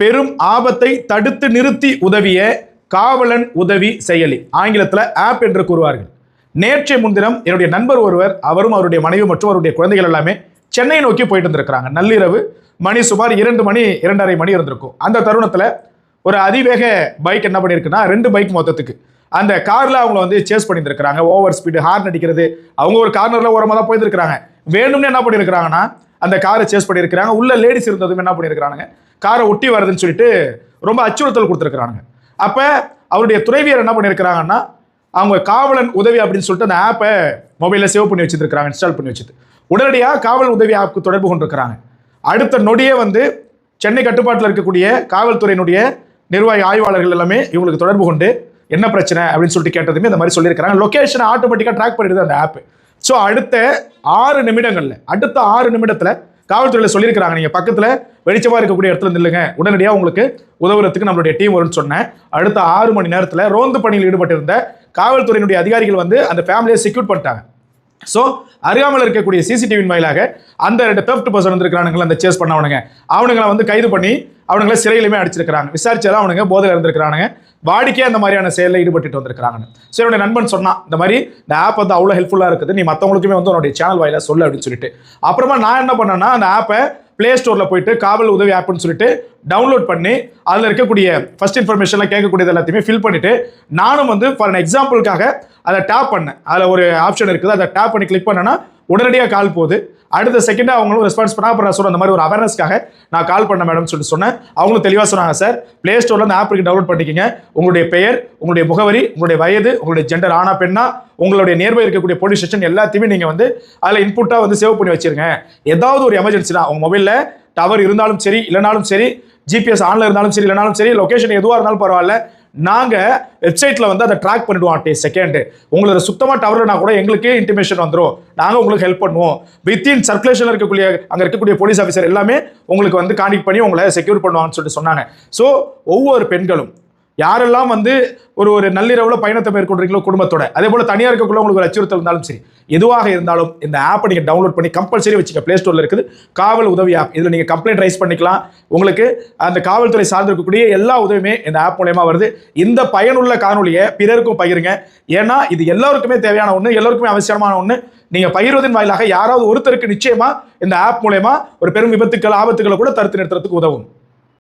பெரும் ஆபத்தை தடுத்து நிறுத்தி உதவிய காவலன் உதவி செயலி. ஆங்கிலத்தில் ஆப் என்று கூறுவார்கள். நேற்றைய முன்தினம் என்னுடைய நண்பர் ஒருவர் அவரும் அவருடைய மனைவி மற்றும் அவருடைய குழந்தைகள் எல்லாமே சென்னை நோக்கி போயிட்டு இருந்திருக்கிறாங்க நள்ளிரவு மணி சுமார் இரண்டு மணி இரண்டரை மணி இருந்திருக்கும். அந்த தருணத்தில் ஒரு அதிவேக பைக் என்ன பண்ணியிருக்குன்னா ரெண்டு பைக் மொத்தத்துக்கு. அந்த காரில் அவங்கள வந்து சேஸ் பண்ணியிருந்திருக்கிறாங்க. ஓவர் ஸ்பீடு ஹார்ன் அடிக்கிறது. அவங்க ஒரு கார்னரில் ஓரமாக தான் போயிருக்கிறாங்க வேணும்னு என்ன பண்ணியிருக்கிறாங்கன்னா அந்த காரை சேஸ் பண்ணியிருக்கிறாங்க. உள்ள லேடிஸ் இருந்ததும் என்ன பண்ணியிருக்கிறாங்க காரை ஒட்டி வருதுன்னு சொல்லிட்டு ரொம்ப அச்சுறுத்தல் கொடுத்துருக்குறாங்க அப்போ அவருடைய துறைவியர் என்ன பண்ணியிருக்கிறாங்கன்னா அவங்க காவலன் உதவி அப்படின்னு சொல்லிட்டு அந்த ஆப்பை மொபைலில் சேவ் பண்ணி வச்சுருக்கிறாங்க இன்ஸ்டால் பண்ணி வச்சுட்டு. உடனடியாக காவல் உதவி ஆப்புக்கு தொடர்பு கொண்டிருக்கிறாங்க. அடுத்த நொடியே வந்து சென்னை கட்டுப்பாட்டில் இருக்கக்கூடிய காவல்துறையினுடைய நிர்வாகி ஆய்வாளர்கள் எல்லாமே இவங்களுக்கு தொடர்பு கொண்டு என்ன பிரச்சனை? அப்படின்னு சொல்லிட்டு கேட்டதுமே இந்த மாதிரி சொல்லியிருக்கிறாங்க. லொக்கேஷனை ஆட்டோமேட்டிக்காக ட்ராக் பண்ணிடுது அந்த ஆப்பு ஸோ அடுத்த ஆறு நிமிடங்களில் அடுத்த ஆறு நிமிடத்தில் காவல்துறையில் சொல்லியிருக்கிறாங்க. நீங்கள் பக்கத்தில் வெளிச்சமாக இருக்கக்கூடிய இடத்துல நில்லுங்க. உடனடியாக உங்களுக்கு உதவுறதுக்கு நம்மளுடைய டீம் வரும்னு சொன்னேன். அடுத்த ஆறு மணி நேரத்தில் ரோந்து பணியில் ஈடுபட்டிருந்த காவல்துறையினுடைய அதிகாரிகள் வந்து அந்த ஃபேமிலியை செக்யூர் பண்ணிட்டாங்க. ஸோ அறியாமல் இருக்கக்கூடிய சிசிடிவியின் வாயிலாக அந்த ரெண்டு தெஃப்ட் பர்சன் வந்திருக்கிறானுங்கள அந்த சேஸ் பண்ணவனுங்க. அவனுங்களை வந்து கைது பண்ணி அவனுங்களை சிறையிலுமே அடிச்சிருக்கிறாங்க. விசாரிச்சதான் அவனுங்க போதையில் இருந்திருக்கிறானுங்க. வாடிக்கையாக அந்த மாதிரியான செயலில் ஈடுபட்டு வந்திருக்கிறாங்க சரி என்னுடைய நண்பன் சொன்னான் இந்த மாதிரி இந்த ஆப் வந்து அவ்வளோ ஹெல்ப்ஃபுல்லாக இருக்குது நீ மற்றவங்களுக்குமே வந்து உன்னுடைய சேனல் வாயில சொல்லு அப்படின்னு சொல்லிட்டு. அப்புறமா நான் என்ன பண்ணேன்னா அந்த ஆப்பை ப்ளே ஸ்டோரில் போயிட்டு காவல் உதவி ஆப்னு சொல்லிட்டு டவுன்லோட் பண்ணி அதில் இருக்கக்கூடிய ஃபர்ஸ்ட் இன்ஃபர்மேஷன்லாம் கேட்கக்கூடியது எல்லாத்தையுமே ஃபில் பண்ணிவிட்டு நானும் வந்து ஃபார் எக்ஸாம்பிளுக்காக அதை டேப் பண்ணேன். அதில் ஒரு ஆப்ஷன் இருக்குது. அதை டேப் பண்ணி கிளிக் பண்ணேன்னா உடனடியாக கால் போகுது. அடுத்த செகண்டாக அவங்களும் ரெஸ்பான்ஸ் பண்ணா அப்புறம் நான் சொன்ன அந்த மாதிரி ஒரு அவேர்னஸ்க்காக நான் கால் பண்ண மேடம் சொல்லிட்டு சொன்னேன். அவங்களும் தெளிவாக சொன்னாங்க சார் ப்ளே ஸ்டோரில் அந்த ஆப்புக்கு டவுன்லோட் பண்ணிக்கிங்க. உங்களுடைய பெயர் உங்களுடைய முகவரி உங்களுடைய வயது உங்களுடைய ஜெண்டர் ஆனா பெண்ணா உங்களுடைய நேர்வை இருக்கக்கூடிய போலீஸ் ஸ்டேஷன் எல்லாத்தையுமே நீங்கள் வந்து அதில் இன்புட்டாக வந்து சேவ் பண்ணி வச்சிருங்க. ஏதாவது ஒரு எமர்ஜென்சினா உங்கள் மொபைலில் டவர் இருந்தாலும் சரி இல்லைனாலும் சரி ஜிபிஎஸ் ஆன்ல இருந்தாலும் சரி இல்லைனாலும் சரி லொகேஷன் எதுவாக இருந்தாலும் பரவாயில்ல. நாங்கள் வெப்சைட்டில் வந்து அதை ட்ராக் பண்ணிடுவோம் டே செகண்டு உங்களோட சுத்தமாக டவர்னா கூட எங்களுக்கே இன்டிமேஷன் வந்துடும் நாங்கள் உங்களுக்கு ஹெல்ப் பண்ணுவோம். வித்தின் சர்க்குலேஷனில் இருக்கக்கூடிய அங்கே இருக்கக்கூடிய போலீஸ் ஆஃபீஸர் எல்லாமே உங்களுக்கு வந்து கான்டெக்ட் பண்ணி உங்களை செக்யூர் பண்ணுவாங்கன்னு சொல்லிட்டு சொன்னாங்க. ஸோ ஒவ்வொரு பெண்களும் யாரெல்லாம் வந்து ஒரு ஒரு நள்ளிரவில் பயணத்தை மேற்கொள்றீங்களோ குடும்பத்தோட அதே போல் தனியாக இருக்கக்குள்ள உங்களுக்கு ஒரு அச்சுறுத்தல் இருந்தாலும் சரி எதுவாக இருந்தாலும் இந்த ஆப்பை நீங்கள் டவுன்லோட் பண்ணி கம்பல்சரி வச்சுக்க ப்ளே ஸ்டோரில் இருக்குது. காவல் உதவி ஆப் இதில் நீங்கள் கம்ப்ளைண்ட் ரைஸ் பண்ணிக்கலாம். உங்களுக்கு அந்த காவல்துறை சார்ந்து இருக்கக்கூடிய எல்லா உதவியுமே இந்த ஆப் மூலயமா வருது. இந்த பயனுள்ள காணொலியை பிறருக்கும் பகிருங்க. ஏன்னா இது எல்லாருக்குமே தேவையான ஒன்று எல்லாருக்குமே அவசியமான ஒன்று நீங்கள் பகிர்வதன் வாயிலாக யாராவது ஒருத்தருக்கு நிச்சயமா இந்த ஆப் மூலயமா ஒரு பெரும் விபத்துக்கள் ஆபத்துக்களை கூட தடுத்து நிறுத்துறதுக்கு உதவும்.